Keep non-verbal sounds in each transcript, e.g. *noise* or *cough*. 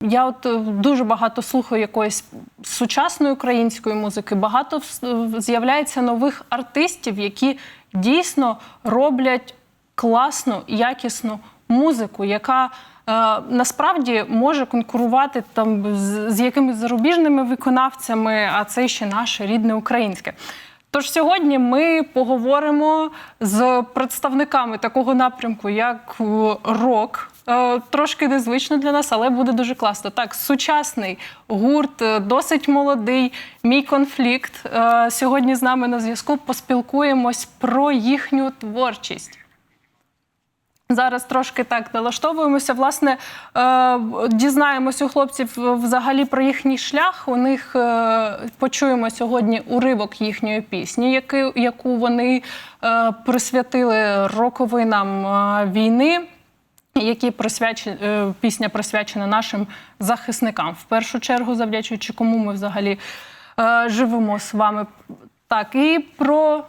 Я от е, дуже багато слухаю якоїсь сучасної української музики. Багато з'являється нових артистів, які дійсно роблять класну, якісну музику, яка насправді може конкурувати там з, з якимись зарубіжними виконавцями, а це ще наше рідне українське. Тож сьогодні ми поговоримо з представниками такого напрямку, як е, рок. Е, Трошки незвично для нас, але буде дуже класно. Так, сучасний гурт, е, досить молодий. Мій конфлікт. Е, Сьогодні з нами на зв'язку поспілкуємось про їхню творчість. Зараз трошки так налаштовуємося. Власне, е, дізнаємось у хлопців взагалі про їхній шлях. У них е, почуємо сьогодні уривок їхньої пісні, яку вони е, присвятили роковинам війни. Які присвячені пісня присвячена нашим захисникам, в першу чергу, завдячуючи кому ми взагалі живемо з вами. Так, і про,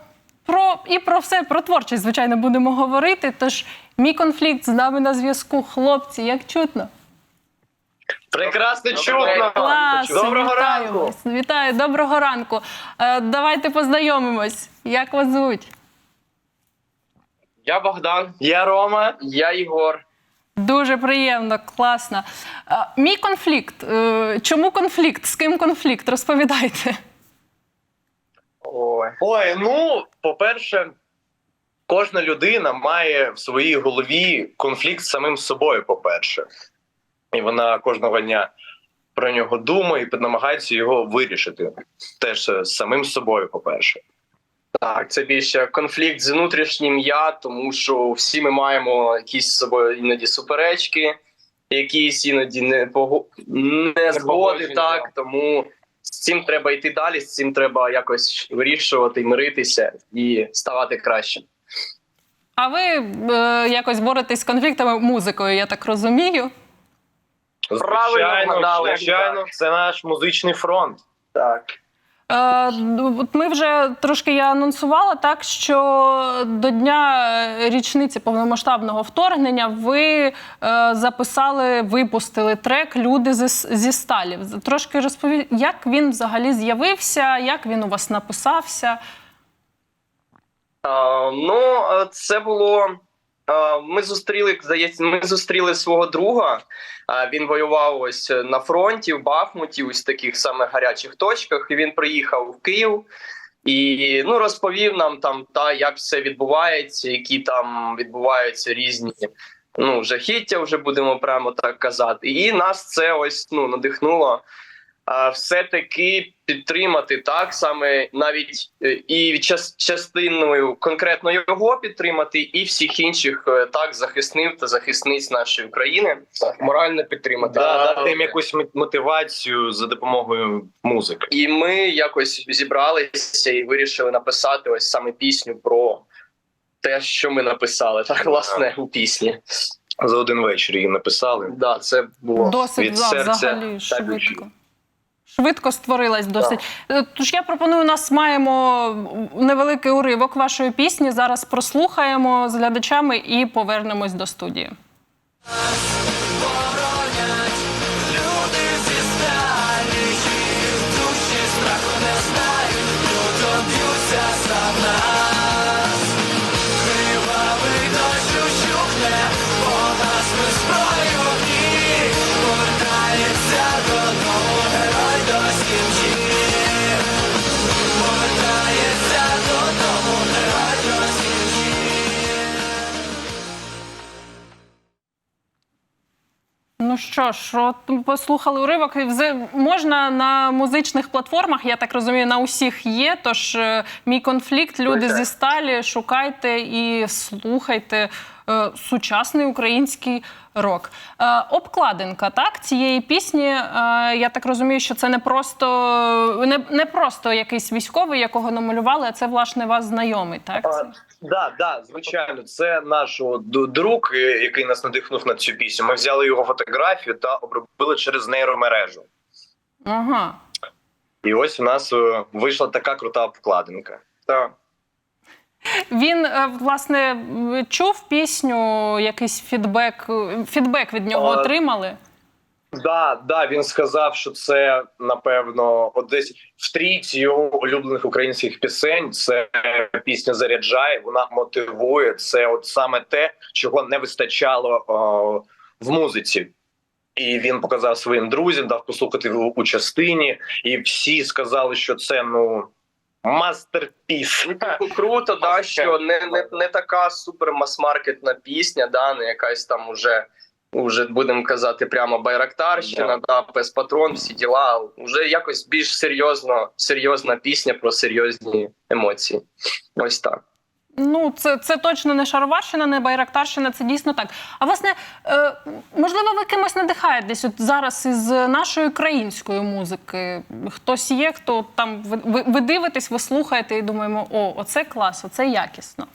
про, і про все, про творчість, звичайно, будемо говорити. Тож мій конфлікт з нами на зв'язку. Хлопці, як чутно? Прекрасно чутно. Клас, Доброго вітаю ранку. вас. Вітаю, доброго ранку. Е, давайте познайомимось. Як вас звуть? Я Богдан, Я Рома. я Єгор. Дуже приємно, класно. Е, мій конфлікт. Е, чому конфлікт? З ким конфлікт? Розповідайте. Ой. Ой, ну, по-перше, кожна людина має в своїй голові конфлікт з самим собою, по-перше. І вона кожного дня про нього думає і намагається його вирішити. Теж е, з самим собою, по-перше. Так, це більше конфлікт з внутрішнім я, тому що всі ми маємо якісь з собою іноді суперечки, якісь іноді не пого... не згоди. Так, тому з цим треба йти далі, з цим треба якось вирішувати, миритися і ставати кращим. А ви е, якось боретесь з конфліктами музикою, я так розумію. Правильно Звичайно, вгадали. звичайно, це наш музичний фронт. Так. Е, от ми вже трошки я анонсувала так, що до дня е, річниці повномасштабного вторгнення ви е, записали, випустили трек Люди зі, зі сталі. Трошки розпові, як він взагалі з'явився, як він у вас написався. Ну, це було. Ми зустріли, ми зустріли свого друга. Він воював ось на фронті в Бахмуті, ось таких саме гарячих точках. І він приїхав в Київ і ну розповів нам там та як все відбувається, які там відбуваються різні ну жахіття, вже будемо прямо так казати. І нас це ось ну надихнуло. А, Все-таки підтримати так саме навіть е, і час, частиною конкретно його підтримати, і всіх інших е, так захисників та захисниць нашої України. Так, морально підтримати. Да, Да, дати їм якусь мотивацію за допомогою музики. І ми якось зібралися і вирішили написати ось саме пісню про те, що ми написали, так власне у пісні. За один вечір її написали. Да, це було Досить від серця взагалі швидко. Швидко створилась досить. Так. Тож я пропоную, у нас маємо невеликий уривок вашої пісні. Зараз прослухаємо з глядачами і повернемось до студії. Ну що ж, от послухали уривок. Можна на музичних платформах, я так розумію, на усіх є. Тож е, мій конфлікт, люди зі сталі, шукайте і слухайте е, сучасний український рок. Е, обкладинка так цієї пісні. Е, я так розумію, що це не просто не, не просто якийсь військовий, якого намалювали, а це власне вас знайомий. Так Да, да, звичайно, це наш друг, е, який нас надихнув на цю пісню. Ми взяли його фотографію та обробили через нейромережу. ага. І ось у нас е, вийшла така крута обкладинка. Так. Він е, власне чув пісню, якийсь фідбек, фідбек від нього А, отримали. Да, да, він сказав, що це напевно десь в трійці його улюблених українських пісень. Це пісня заряджає, вона мотивує. Це от саме те, чого не вистачало о, в музиці. І він показав своїм друзям, дав послухати в- у частині, і всі сказали, що це ну мастерпіс. Круто, да, що не, не, не така супер мас-маркетна пісня, да, не якась там уже, уже будемо казати, прямо байрактарщина, да. пес патрон, всі діла. Уже якось більш серйозно, серйозна пісня про серйозні емоції. Ось так. Ну, це, це точно не шароварщина, не байрактарщина, це дійсно так. А власне, е, можливо, ви кимось надихаєтесь от зараз із нашої української музики. Хтось є, хто там ви, ви дивитесь, ви слухаєте і думаємо, о, оце клас, оце якісно.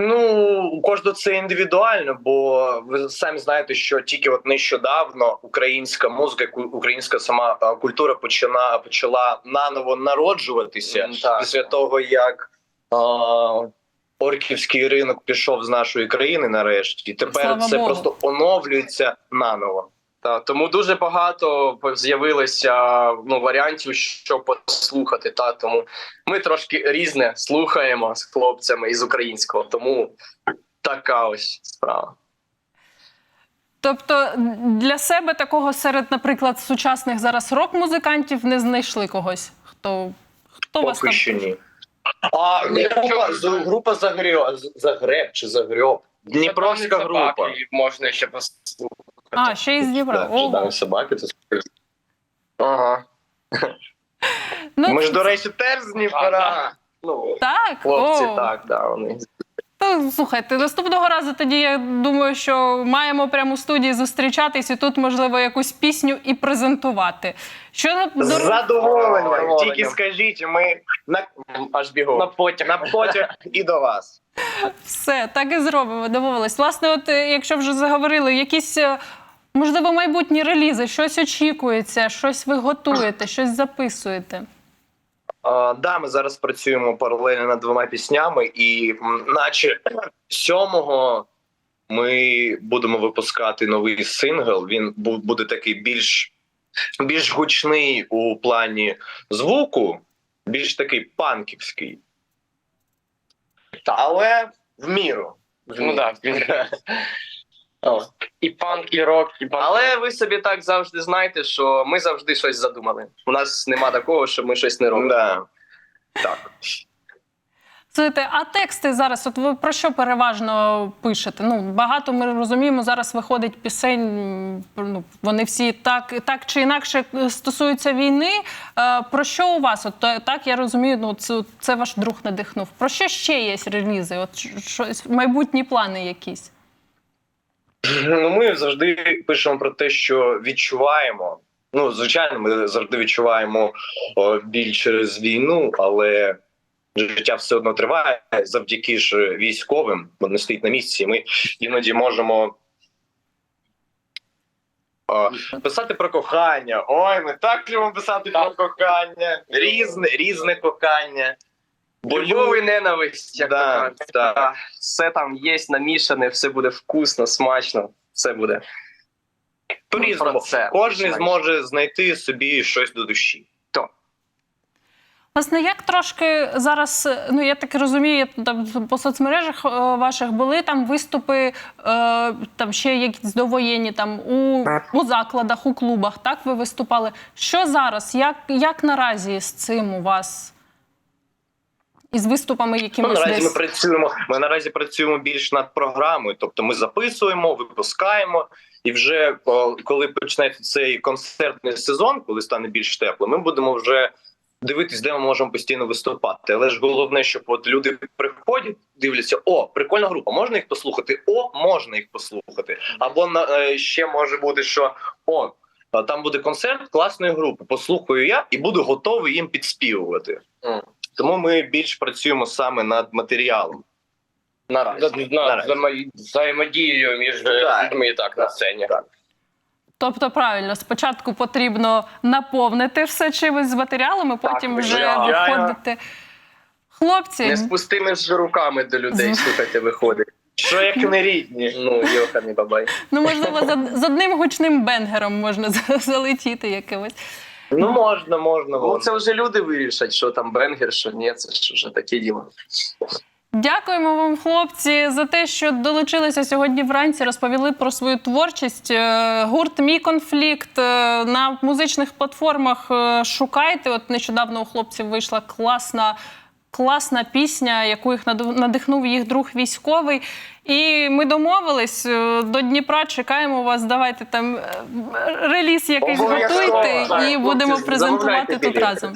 Ну, у кожного це індивідуально, бо ви самі знаєте, що тільки от нещодавно українська музика, ку- українська сама культура почина, почала наново народжуватися так. після того, як е, орківський ринок пішов з нашої країни нарешті. І тепер Слава це Богу. просто оновлюється наново. Та, тому дуже багато з'явилося ну, варіантів, що послухати. Та, тому ми трошки різне слухаємо з хлопцями із українського, тому така ось справа. Тобто для себе такого серед, наприклад, сучасних зараз рок-музикантів не знайшли когось, хто, хто вас Поки там. що ні. А група, з- група Загреб, Загреб чи Загреб. Дніпровська група. Можна ще послухати. А, ще із Дніпра. Да, Ого. Собаки, це Ага. Ну, Ми ж, до речі, теж з Дніпра. Ну, так, хлопці, О. так, да, вони. Та, слухайте, наступного разу тоді я думаю, що маємо прямо у студії зустрічатись і тут, можливо, якусь пісню і презентувати. Що З до... задоволенням. Задоволенням. Тільки скажіть, ми на, Аж бігом. на потяг. На потяг і до вас. все, так і зробимо, домовились. Власне, от е, якщо вже заговорили, якісь. е, Можливо, майбутні релізи, щось очікується, щось ви готуєте, щось записуєте. Да, ми зараз працюємо паралельно над двома піснями, і наче сьомого ми будемо випускати новий сингл. Він буде такий більш, більш гучний у плані звуку, більш такий панківський. Але в міру. В Ну міру. *laughs* О. і панк, і рок, і панк. Але ви собі так завжди знаєте, що ми завжди щось задумали. У нас нема такого, що ми щось не робимо. Да. Так. Слухайте, а тексти зараз, от ви про що переважно пишете? Ну, багато ми розуміємо, зараз виходить пісень, ну, вони всі так, так чи інакше стосуються війни. Е, Про що у вас? От е, так я розумію, ну це, це ваш друг надихнув. Про що ще є релізи? От щось майбутні плани якісь? Ну, ми завжди пишемо про те, що відчуваємо. Ну, звичайно, ми завжди відчуваємо о, біль через війну, але життя все одно триває завдяки ж військовим, бо не стоїть на місці. і Ми іноді можемо. о, Писати про кохання. Ой, ми так любимо писати про кохання. Різне, різне кохання. Бо Любов і ненависть, як Да, кажуть. Да. Все там є намішане, все буде вкусно, смачно, все буде. по-різному. Кожен зможе знайти собі щось до душі. Власне, як трошки зараз, ну я так розумію, там по соцмережах е, ваших були там виступи, е, там ще якісь довоєнні там у, у закладах, у клубах. Так ви виступали. Що зараз? Як, як наразі з цим у вас? Із виступами Ну, якимись наразі ми працюємо. Ми наразі працюємо більш над програмою, тобто ми записуємо, випускаємо, і вже коли почнеться цей концертний сезон, коли стане більш тепло, ми будемо вже дивитись, де ми можемо постійно виступати. Але ж головне, щоб от люди приходять, дивляться: о, прикольна група, можна їх послухати? О, можна їх послухати. Або на е, ще може бути, що о. Там буде концерт класної групи. Послухаю я і буду готовий їм підспівувати. Тому ми більш працюємо саме над матеріалом. Наразі. Наразі. взаємодією між Так. людьми і так на сцені. Так. Тобто, правильно, спочатку потрібно наповнити все чимось з матеріалами, потім вже звичайно. виходити. Хлопці, Не з пустими ж руками до людей, З- слухайте, виходить. Що як не рідні? Ну, йоханий бабай. ну можливо, за- з одним гучним бенгером можна *laughs* залетіти якимось. Ну можна, можна. Ну, це вже люди вирішать, що там бенгер, що ні, це ж вже таке діло. Дякуємо вам, хлопці, за те, що долучилися сьогодні вранці, розповіли про свою творчість. Е, Гурт Мій конфлікт е, на музичних платформах е, шукайте. От нещодавно у хлопців вийшла класна. Класна пісня, яку їх надихнув їх друг військовий. І ми домовились е, до Дніпра. Чекаємо вас. Давайте там е, реліз якийсь готуйте і будемо презентувати тут разом.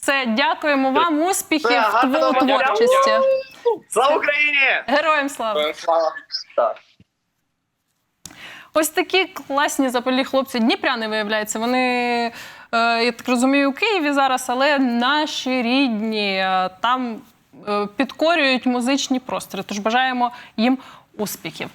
Все, дякуємо вам. Успіхів у творчості. Слава Україні! Героям слава! Так. Ось такі класні запальні хлопці. Дніпряни, виявляється. Вони, я так розумію, у Києві зараз, але наші рідні е, там е, підкорюють музичні простори. Тож бажаємо їм успіхів.